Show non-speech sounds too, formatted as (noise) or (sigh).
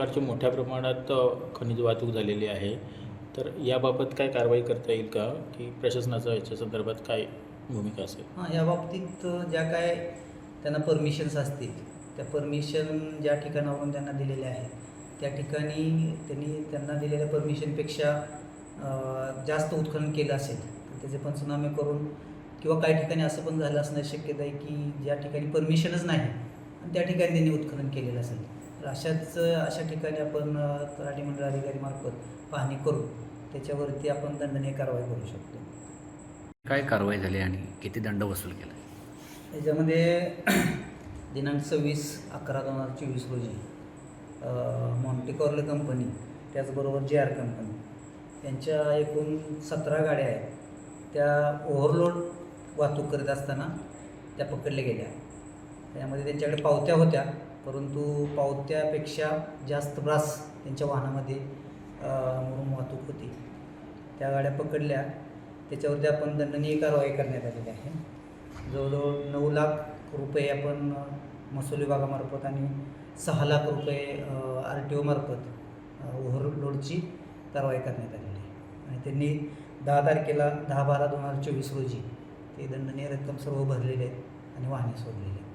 प्रकारची मोठ्या प्रमाणात खनिज वाहतूक झालेली आहे. तर याबाबत काय कारवाई करता येईल का? की प्रशासनाचा याच्या संदर्भात काय भूमिका असेल? हां या बाबतीत ज्या काय त्यांना परमिशन्स असतील त्या परमिशन ज्या ठिकाणावरून त्यांना दिलेल्या आहेत त्या ठिकाणी त्यांनी त्यांना दिलेल्या परमिशनपेक्षा जास्त उत्खनन केलं असेल तर त्याचे पंचनामे करून किंवा काही ठिकाणी असं पण झालं असण्याची शक्यता आहे की ज्या ठिकाणी परमिशनच नाही आणि त्या ठिकाणी त्यांनी उत्खनन केलेलं असेल. तर अशाच अशा ठिकाणी आपण तलाठी मंडळ अधिकारीमार्फत पाहणी करू त्याच्यावरती आपण दंडनीय कारवाई करू शकतो. काय कारवाई झाली आणि किती दंड वसूल केला? याच्यामध्ये (clears throat) दिनांक सव्वीस अकरा दोन हजार चोवीस रोजी मॉन्टिकॉर्ले कंपनी त्याचबरोबर जे आर कंपनी यांच्या एकूण सतरा गाड्या आहेत. त्या ओव्हरलोड वाहतूक करीत असताना त्या पकडल्या गेल्या. त्यामध्ये त्यांच्याकडे पावत्या होत्या. परंतु पावत्यापेक्षा जास्त ब्रास त्यांच्या वाहनामध्ये म्हणून वाहतूक होती. त्या गाड्या पकडल्या. त्याच्यावरती आपण दंडनीय कारवाई करण्यात आलेली आहे. जवळजवळ नऊ लाख रुपये आपण महसूल विभागामार्फत आणि सहा लाख रुपये आर टी ओमार्फत ओव्हरलोडची कारवाई करण्यात आलेली आहे. आणि त्यांनी दहा तारखेला दहा बारा दोन हजार चोवीस रोजी ते दंडनीय रक्कम सर्व भरलेले आहेत आणि वाहने सोडलेली आहेत.